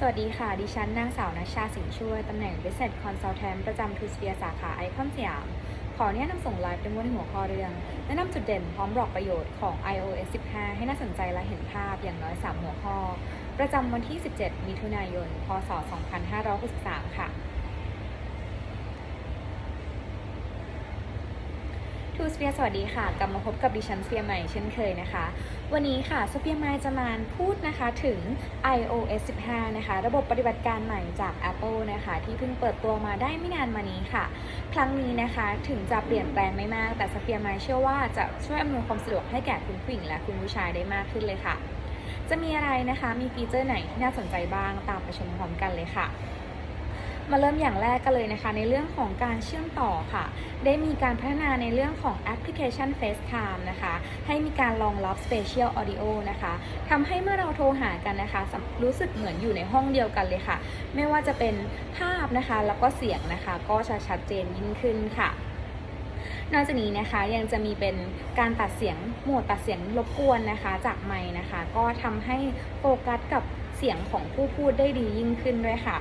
สวัสดีค่ะ ดิฉันนางสาวนัชชาสินช่วย ตำแหน่ง Business Consultant ประจำทูสเปียสาขาไอคอนสยาม ขออนุญาตนำส่งไลฟ์เป็นวนหัวข้อเรื่อง แนะนำจุดเด่นพร้อมบอกประโยชน์ของ iOS 15 ให้น่าสนใจและเห็นภาพอย่างน้อย 3 หัวข้อ ประจำวันที่ 17 มิถุนายน พศ 2563 ค่ะ ทูสเฟียสวัสดีค่ะ กลับมาพบกับดิฉันเฟียใหม่เช่นเคยนะคะ วันนี้ค่ะสเฟียไมจะมาพูดนะคะถึง iOS 15 นะคะ ระบบปฏิบัติการใหม่จาก Apple นะคะ ที่เพิ่งเปิดตัวมาได้ไม่นานมานี้ค่ะ ครั้งนี้นะคะถึงจะเปลี่ยนแปลงไม่มาก แต่สเฟียไมเชื่อว่าจะช่วยอำนวยความสะดวกให้แก่คุณผู้หญิงและคุณผู้ชายได้มากขึ้นเลยค่ะ จะมีอะไรนะคะ มีฟีเจอร์ไหนที่น่าสนใจบ้างตามไปชมพร้อมกันเลยค่ะ มาเริ่มอย่างแรกกันเลยนะคะ ในเรื่องของการเชื่อมต่อค่ะ ได้มีการพัฒนาในเรื่องของแอปพลิเคชัน FaceTime นะคะ ให้มีการรองรับ Spatial Audio นะคะทำให้เมื่อเราโทรหากันนะคะ รู้สึกเหมือนอยู่ในห้องเดียวกันเลยค่ะ ไม่ว่าจะเป็นภาพนะคะ แล้วก็เสียงนะคะ ก็จะชัดเจนยิ่งขึ้นค่ะนอกจากนี้นะคะยังจะมีเป็นการตัดเสียงโหมดตัดเสียงรบกวนนะคะ จากไมค์นะคะ ก็ทำให้โฟกัสกับเสียงของผู้พูดได้ดียิ่งขึ้นด้วยค่ะ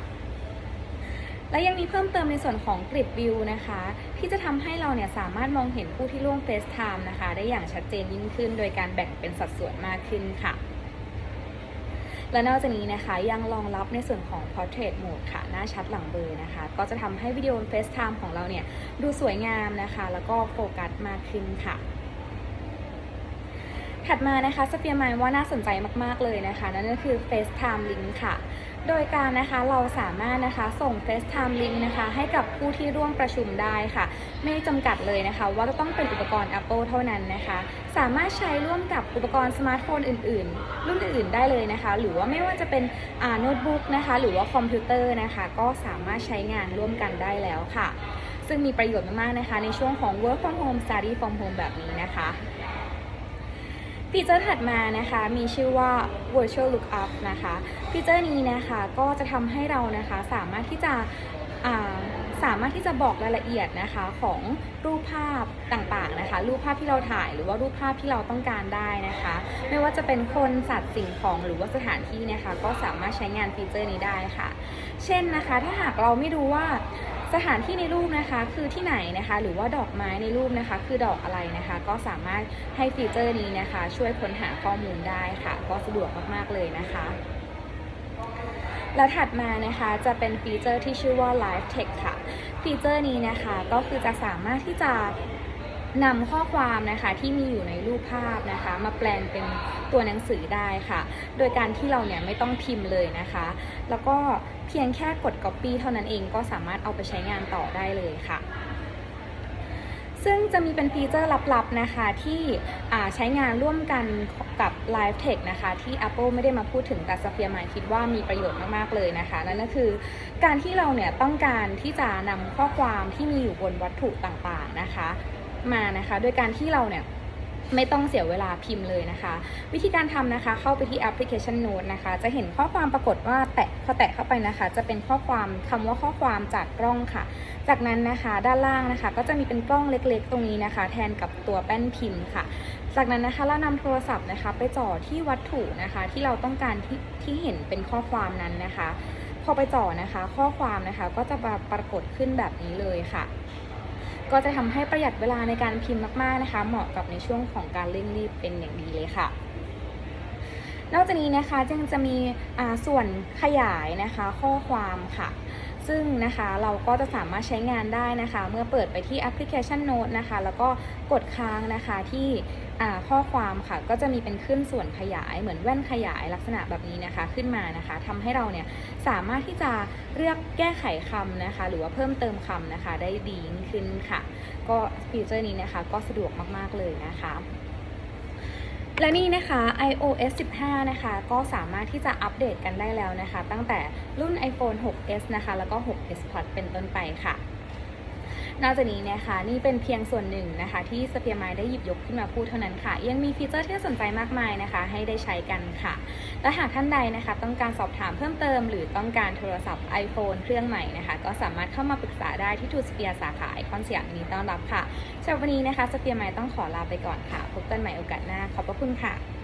และยังมีเพิ่มเติมในส่วนของกริดวิวนะคะ ที่จะทำให้เราเนี่ยสามารถมองเห็นผู้ที่ร่วม FaceTime นะคะ ได้อย่างชัดเจนยิ่งขึ้น โดยการแบ่งเป็นสัดส่วนมากขึ้นค่ะ และนอกจากนี้นะคะยังรองรับในส่วนของ Portrait Mode ค่ะ หน้าชัดหลังเบลอนะคะ ก็จะทำให้วิดีโอ FaceTime ของเราเนี่ยดูสวยงามนะคะ แล้วก็โฟกัสมากขึ้นค่ะ ถัดมานะคะสเปียร์มายว่าน่าสนใจมาก ๆ เลยนะคะ นั่นก็คือ FaceTime Link ค่ะ โดยการนะคะเราสามารถนะคะส่ง FaceTime Link นะคะ ให้กับผู้ที่ร่วมประชุมได้ค่ะ ไม่จำกัดเลยนะคะ ว่าต้องเป็นอุปกรณ์ Apple เท่านั้นนะคะ สามารถใช้ร่วมกับอุปกรณ์สมาร์ทโฟนอื่น ๆ รุ่นอื่น ๆ ได้เลยนะคะ หรือว่าไม่ว่าจะเป็นโน้ตบุ๊กนะคะ หรือว่าคอมพิวเตอร์นะคะ ก็สามารถใช้งานร่วมกันได้แล้วค่ะ ซึ่งมีประโยชน์มากๆนะคะ ในช่วงของ work from home study from home แบบนี้นะคะ ฟีเจอร์ถัดมานะคะมีชื่อว่า virtual lookup นะคะฟีเจอร์นี้นะคะก็จะทำให้เรานะคะสามารถที่จะสามารถที่จะบอกรายละเอียดนะคะของรูปภาพต่างๆนะคะ รูปภาพที่เราถ่ายหรือว่ารูปภาพที่เราต้องการได้นะคะ ไม่ว่าจะเป็นคนสัตว์สิ่งของหรือว่าสถานที่นะคะ ก็สามารถใช้งานฟีเจอร์นี้ได้ค่ะ เช่นนะคะ ถ้าหากเราไม่รู้ว่า สถานที่ในรูปนะคะคือที่ไหนนะคะ หรือว่าดอกไม้ในรูปนะคะ คือดอกอะไรนะคะ ก็สามารถให้ฟีเจอร์นี้นะคะ ช่วยค้นหาข้อมูลได้ค่ะ ก็สะดวกมากๆเลยนะคะและถัดมานะคะจะเป็นฟีเจอร์ที่ชื่อว่า Live Text ค่ะ ฟีเจอร์นี้นะคะก็คือจะสามารถที่จะ นำข้อความนะคะที่มีอยู่ในรูปภาพนะคะ มาแปลงเป็นตัวหนังสือได้ค่ะ โดยการที่เราเนี่ยไม่ต้องพิมพ์เลยนะคะ แล้วก็เพียงแค่กด Copy เท่านั้นเองก็สามารถเอาไปใช้งานต่อได้เลยค่ะซึ่งจะมีเป็นฟีเจอร์ลับๆนะคะที่ใช้งานร่วมกันกับ Live Text นะคะที่ Apple ไม่ได้มาพูดถึงแต่สเฟียร์มายคิดว่ามีประโยชน์มากๆเลยนะคะนั่นก็คือการที่เราเนี่ยต้องการที่จะนำข้อความที่มีอยู่บนวัตถุต่างๆนะคะ มานะคะ โดยการที่เราเนี่ยไม่ต้องเสียเวลาพิมพ์เลยนะคะ วิธีการทำนะคะ เข้าไปที่แอปพลิเคชัน Note นะคะ จะเห็นข้อความปรากฏว่าแตะพอแตะเข้าไปนะคะ จะเป็นข้อความคำว่าข้อความจากกล้องค่ะ จากนั้นนะคะด้านล่างนะคะ ก็จะมีเป็นกล้องเล็กๆ ตรงนี้นะคะ แทนกับตัวแป้นพิมพ์ค่ะ จากนั้นนะคะเรานำโทรศัพท์นะคะ ไปจ่อที่วัตถุนะคะ ที่เราต้องการที่ที่เห็นเป็นข้อความนั้นนะคะ พอไปจ่อนะคะ ข้อความนะคะก็จะปรากฏขึ้นแบบนี้เลยค่ะ ก็จะทำให้ประหยัดเวลาในการพิมพ์มากๆนะคะ เหมาะกับในช่วงของการเร่งรีบเป็นอย่างดีเลยค่ะ นอกจากนี้นะคะยังจะมีส่วนขยายนะคะข้อความค่ะ ซึ่งนะคะเราก็จะสามารถใช้งานได้นะคะ เมื่อเปิดไปที่แอปพลิเคชัน Note นะคะ แล้วก็กดค้างนะคะที่ข้อความค่ะก็จะมีเป็นขึ้นส่วนขยายเหมือนแว่นขยายลักษณะแบบนี้นะคะขึ้นมานะคะทำให้เราเนี่ยสามารถที่จะเลือกแก้ไขคำนะคะ หรือว่าเพิ่มเติมคำนะคะ ได้ดีขึ้นค่ะ ก็ฟีเจอร์นี้นะคะก็สะดวกมาก ๆ เลยนะคะ และนี่นะคะ iOS 15 นะคะ ก็สามารถที่จะอัปเดตกันได้แล้วนะคะ ตั้งแต่รุ่น iPhone 6s นะคะ แล้วก็ 6s Plus เป็นต้นไปค่ะ นอกจากนี้นะคะนี่เป็นเพียงส่วนหนึ่งนะคะ ที่สเปียร์ไมได้หยิบยกขึ้นมาพูดเท่านั้นค่ะ ยังมีฟีเจอร์ที่น่าสนใจมากมายนะคะ ให้ได้ใช้กันค่ะ และหากท่านใดนะคะ ต้องการสอบถามเพิ่มเติม หรือต้องการโทรศัพท์ iPhone เครื่องใหม่นะคะ ก็สามารถเข้ามาปรึกษาได้ที่ทูสเปียร์สาขาไอคอนสยามนดีต้อนรับค่ะสำหรับวันนี้นะคะสเปียร์ไมต้องขอลาไปก่อนค่ะ พบกันใหม่โอกาสหน้าขอบพระคุณค่ะ